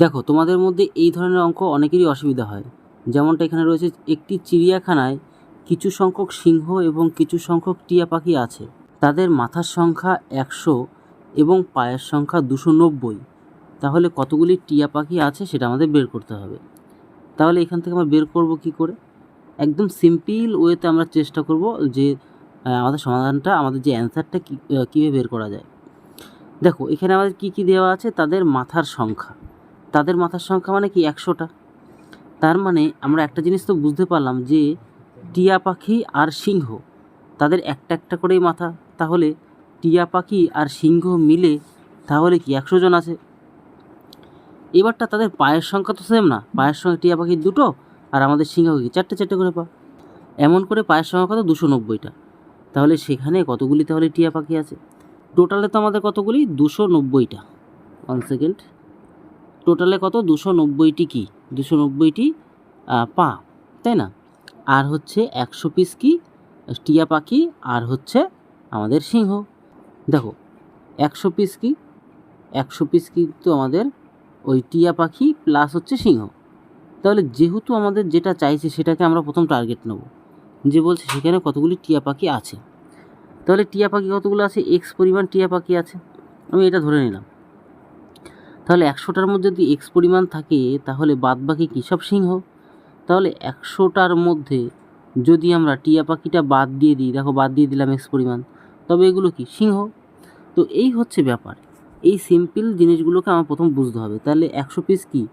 দেখো, তোমাদের মধ্যে এই ধরনের অঙ্ক অনেকেরই অসুবিধা হয়। যেমনটা এখানে রয়েছে, একটি চিড়িয়াখানায় কিছু সংখ্যক সিংহ এবং কিছু সংখ্যক টিয়া পাখি আছে। তাদের মাথার সংখ্যা একশো এবং পায়ের সংখ্যা দুশো নব্বই। তাহলে কতগুলি টিয়া পাখি আছে সেটা আমাদের বের করতে হবে। তাহলে এখান থেকে আমরা বের করব কি করে? একদম সিম্পল ওয়েতে আমরা চেষ্টা করব যে আমাদের সমাধানটা, আমাদের যে অ্যান্সারটা কী কীভাবে বের করা যায়। দেখো, এখানে আমাদের কি কি দেওয়া আছে? তাদের মাথার সংখ্যা। তাদের মাথার সংখ্যা মানে কি একশোটা? তার মানে আমরা একটা জিনিস তো বুঝতে পারলাম যে টিয়া পাখি আর সিংহ, তাদের একটা একটা করেই মাথা। তাহলে টিয়া পাখি আর সিংহ মিলে তাহলে কি একশো জন আছে? এবারটা তাদের পায়ের সংখ্যা তো সেম না। পায়ের সংখ্যা টিয়া পাখির দুটো আর আমাদের সিংহ কি? চারটে চারটে করে পা। এমন করে পায়ের সংখ্যা কত? দুশো নব্বইটা। তাহলে সেখানে কতগুলি তাহলে টিয়া পাখি আছে? টোটালে তো আমাদের কতগুলি? দুশো নব্বইটা। ওয়ান সেকেন্ড টোটালে কত? দুশো নব্বইটি কি? দুশো নব্বইটি পা, তাই না? আর হচ্ছে একশো পিস কি? টিয়া পাখি, আর হচ্ছে আমাদের সিংহ। দেখো, একশো পিস কি? একশো পিস কিন্তু আমাদের ওই টিয়া পাখি প্লাস হচ্ছে সিংহ। তাহলে যেহেতু আমাদের যেটা চাইছে সেটাকে আমরা প্রথম টার্গেট নেব। যে বলছে সেখানে কতগুলি টিয়া পাখি আছে। তাহলে টিয়া পাখি কতগুলো আছে? এক্স পরিমাণ টিয়া পাখি আছে। আমি এটা ধরে নিলাম। তাহলে একশোটার মধ্যে যদি এক্স পরিমাণ থাকে, তাহলে বাদ বাকি কী সব সিংহ? তাহলে একশোটার মধ্যে যদি আমরা টিয়া পাখিটা বাদ দিয়ে দিই, দেখো বাদ দিয়ে দিলাম এক্স পরিমাণ, তবে এগুলো কি? সিংহ। তো এই হচ্ছে ব্যাপার। এই সিম্পল জিনিসগুলোকে আমার প্রথম বুঝতে হবে। তাহলে একশো পিস কি?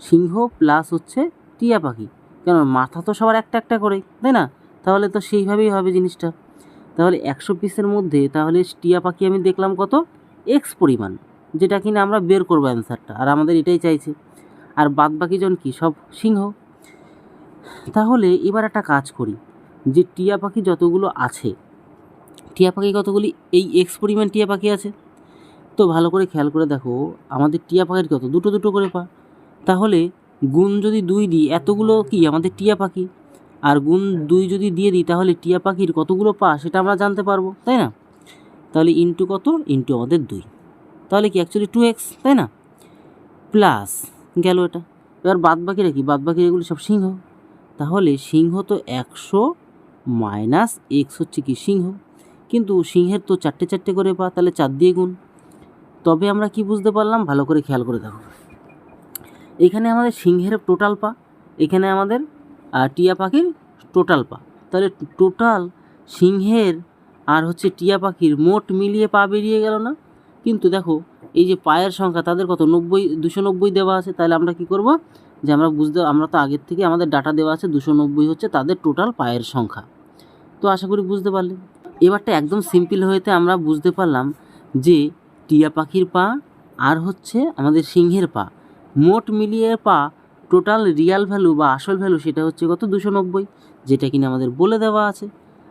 সিংহ প্লাস হচ্ছে টিয়া পাখি। কেন মাথা তো সবার একটা একটা করে, তাই না? তাহলে তো সেইভাবেই হবে জিনিসটা। তাহলে একশো পিসের মধ্যে, তাহলে টিয়া পাখি আমি দেখলাম কত? এক্স পরিমাণ। যেটা কিনা আমরা বের করব অ্যান্সারটা, আর আমাদের এটাই চাইছে। আর বাদ বাকি জন কি, সব সিংহ? তাহলে এবার একটা কাজ করি, যে টিয়া পাখি যতগুলো আছে, টিয়া পাখি কতগুলি, এই এক্স পরিমাণ টিয়া পাখি আছে? তো ভালো করে খেয়াল করে দেখো, আমাদের টিয়া পাখির কত? দুটো দুটো করে পা। তাহলে গুণ যদি দুই দিই, এতগুলো কি আমাদের টিয়া পাখি? আর গুণ দুই যদি দিয়ে দিই, তাহলে টিয়া পাখির কতগুলো পা, সেটা আমরা জানতে পারব, তাই না? তাহলে ইন্টু কত? ইন্টু আমাদের দুই। তাহলে কি অ্যাকচুয়ালি টু এক্স তাই না? প্লাস গেল এটা। এবার বাদ বাকিরা কি? বাদ বাকি এগুলো সব সিংহ। তাহলে সিংহ তো একশো মাইনাস এক্স হচ্ছে কি সিংহ। কিন্তু সিংহের তো চারটে চারটে করে পা, তাহলে চার দিয়ে গুণ। তবে আমরা কি বুঝতে পারলাম? ভালো করে খেয়াল করে দেখো। এখানে আমাদের সিংহের টোটাল পা, এখানে আমাদের টিয়া পাখির টোটাল পা। তাহলে টোটাল সিংহের আর হচ্ছে টিয়া পাখির মোট মিলিয়ে পা বেরিয়ে গেল না? কিন্তু দেখো, এই যে পায়ের সংখ্যা, তাদের কত? নব্বই, দুশো নব্বই দেওয়া আছে, তাহলে আমরা কি করব? যে আমরা বুঝতে, আমরা তো আগের থেকে আমাদের ডাটা দেওয়া আছে, দুশো নব্বই হচ্ছে তাদের টোটাল পায়ের সংখ্যা। তো আশা করি বুঝতে পারলে। এবারটা একদম সিম্পল হয়েতে আমরা বুঝতে পারলাম যে টিয়া পাখির পা আর হচ্ছে আমাদের সিংহের পা। মোট মিলিয়ে পা টোটাল রিয়াল ভ্যালু বা আসল ভ্যালু সেটা হচ্ছে কত? দুশো নব্বই, যেটা কিনা আমাদের বলে দেওয়া আছে।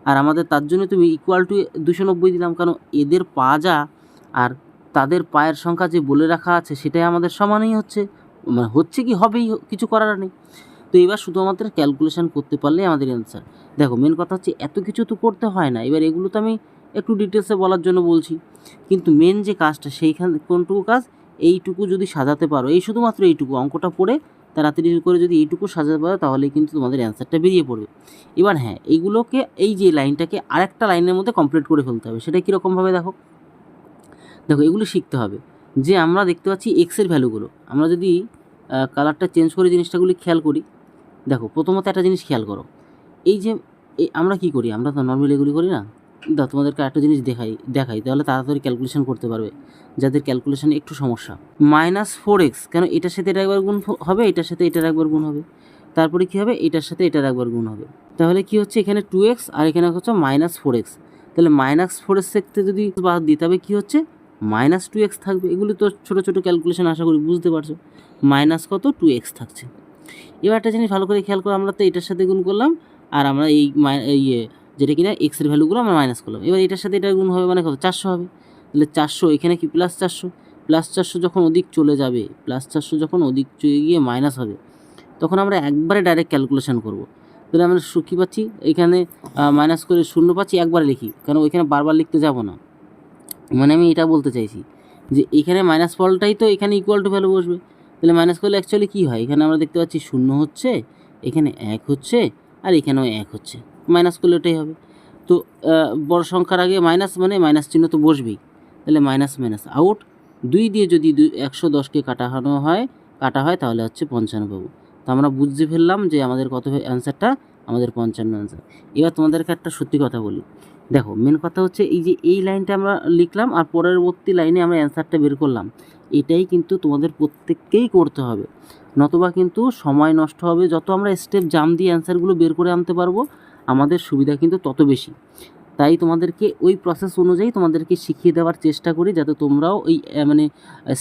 আর আমাদের তার জন্য তুমি ইকুয়াল টু দুশো নব্বই দিলাম, কারণ এদের পা যা আর তাদের পায়ের সংখ্যা যে বলে রাখা আছে, সেটাই আমাদের সমানই হচ্ছে। মানে হচ্ছে কি হবেই, কিছু করার নেই। তো এবার শুধুমাত্র ক্যালকুলেশন করতে পারলেই আমাদের অ্যান্সার দেখো মেন কথা হচ্ছে এত কিছু তো করতে হয় না। এবার এগুলো তো আমি একটু ডিটেলসে বলার জন্য বলছি। কিন্তু মেন যে কাজটা, সেইখান, কোনটুকু কাজ? এইটুকু যদি সাজাতে পারো, এই শুধুমাত্র এইটুকু, অঙ্কটা পড়ে তাড়াতাড়ি করে যদি এইটুকু সাজাতে পারো তাহলে কিন্তু তোমাদের অ্যান্সারটা বেরিয়ে পড়বে। এবার হ্যাঁ এইগুলোকে, এই যে লাইনটাকে আরেকটা লাইনের মধ্যে কমপ্লিট করে ফেলতে হবে। সেটা কীরকমভাবে দেখো? দেখো, এগুলো শিখতে হবে। যে আমরা দেখতে পাচ্ছি এক্সের ভ্যালুগুলো। আমরা যদি কালারটা চেঞ্জ করে জিনিসটাগুলি খেয়াল করি, দেখো, প্রথমত একটা জিনিস খেয়াল করো। এই যে আমরা কি করি? আমরা তো নর্মালি এগুলি করি না। দাও, তোমাদেরকে একটা জিনিস দেখাই দেখাই, তাহলে তাড়াতাড়ি ক্যালকুলেশন করতে পারবে। যাদের ক্যালকুলেশন একটু সমস্যা। মাইনাস ফোর এক্স কেন এটার সাথে এটা একবার গুণ হবে? এটার সাথে এটার একবার গুণ হবে। তারপরে কী হবে? এটার সাথে এটার একবার গুণ হবে। তাহলে কি হচ্ছে? এখানে টু এক্স আর এখানে হচ্ছে মাইনাস ফোর এক্স তাহলে মাইনাস ফোর এক্স থেকে যদি বাদ দিই তবে কী হচ্ছে? মাইনাস টু এক্স থাকবে, এগুলি তো ছোটো ছোটো ক্যালকুলেশন আশা করি বুঝতে পারছ। মাইনাস কত? টু এক্স থাকছে। এবার একটা জিনিস ভালো করে খেয়াল করো আমরা তো এটার সাথে গুণ করলাম, আর আমরা এই ইয়ে যেটা কিনা এক্সের ভ্যালুগুলো আমরা মাইনাস করলাম। এবার এটার সাথে এটা গুণ হবে মানে কত? চারশো হবে। তাহলে চারশো এখানে কি প্লাস চারশো? প্লাস চারশো যখন ওদিক চলে যাবে প্লাস চারশো যখন ওদিক চলে গিয়ে মাইনাস হবে, তখন আমরা একবারে ডাইরেক্ট ক্যালকুলেশন করব। তাহলে আমরা কী পাচ্ছি? এখানে মাইনাস করে শূন্য পাচ্ছি, একবারে লিখি। কারণ ওইখানে বারবার লিখতে যাব না। মানে আমি এটা বলতে চাইছি যে এখানে মাইনাস ফলটাই তো এখানে ইকুয়াল টু ভ্যালু বসবে। তাহলে মাইনাস করলে অ্যাকচুয়ালি কী হয়? এখানে আমরা দেখতে পাচ্ছি শূন্য হচ্ছে, এখানে এক হচ্ছে আর এখানেও এক হচ্ছে। মাইনাস করলে ওটাই হবে। তো বড় সংখ্যার আগে মাইনাস মানে মাইনাস চিহ্ন তো বসবেই। তাহলে মাইনাস মাইনাস আউট দুই দিয়ে যদি দুই একশো দশকে কাটানো হয়, কাটা হয় তাহলে হচ্ছে পঞ্চান্ন পাবো। তো আমরা বুঝতে ফেললাম যে আমাদের কত অ্যান্সারটা আমাদের পঞ্চান্ন অ্যান্সার এবার তোমাদেরকে একটা সত্যি কথা বলি। দেখো মেন কথা হচ্ছে এই যে এই লাইনটা আমরা লিখলাম আর পরবর্তী লাইনে আমরা অ্যান্সারটা বের করলাম। এটাই কিন্তু তোমাদের প্রত্যেককেই করতে হবে। নতবা কিন্তু সময় নষ্ট হবে, যত আমরা স্টেপ জাম দিয়ে অ্যান্সারগুলো বের করে আনতে পারব, আমাদের সুবিধা কিন্তু তত বেশি। তাই তোমাদেরকে ওই প্রসেস অনুযায়ী তোমাদেরকে শিখিয়ে দেওয়ার চেষ্টা করি, যাতে তোমরাও ওই মানে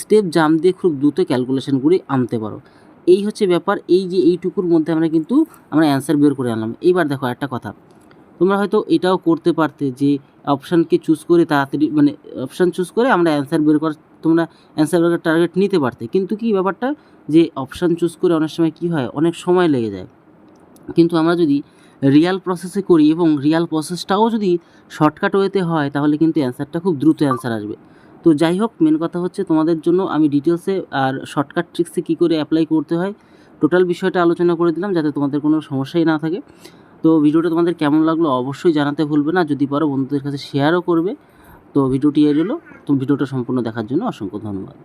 স্টেপ জাম দিয়ে খুব দ্রুত ক্যালকুলেশনগুলি আনতে পারো। এই হচ্ছে ব্যাপার, এই যে এইটুকুর মধ্যে আমরা কিন্তু, আমরা অ্যান্সার বের করে আনলাম। এইবার দেখো একটা কথা। তোমরা হয়তো এটাও করতে পারতে যে অপশানকে চুজ করে তাড়াতাড়ি মানে অপশান চুজ করে আমরা অ্যান্সার বের করার, তোমরা অ্যান্সার বের টার্গেট নিতে পারতে। কিন্তু কি ব্যাপারটা? যে অপশান চুজ করে অনেক সময় কি হয়? অনেক সময় লেগে যায়। কিন্তু আমরা যদি রিয়াল প্রসেসে করি এবং রিয়াল প্রসেসটাও যদি শর্টকাট ওয়েতে হয়, তাহলে কিন্তু অ্যান্সারটা খুব দ্রুত অ্যান্সার আসবে। তো যাই হোক মেন কথা হচ্ছে তোমাদের জন্য আমি ডিটেলসে আর শর্টকাট ট্রিক্সে কী করে অ্যাপ্লাই করতে হয় টোটাল বিষয়টা আলোচনা করে দিলাম যাতে তোমাদের কোনো সমস্যাই না থাকে। তো ভিডিওটা তোমাদের কেমন লাগল অবশ্যই জানাতে ভুলবে না। যদি পারো বন্ধুদের কাছে শেয়ারও করবে। তো ভিডিওটি এলো তো ভিডিওটা সম্পূর্ণ দেখার জন্য অসংখ্য ধন্যবাদ।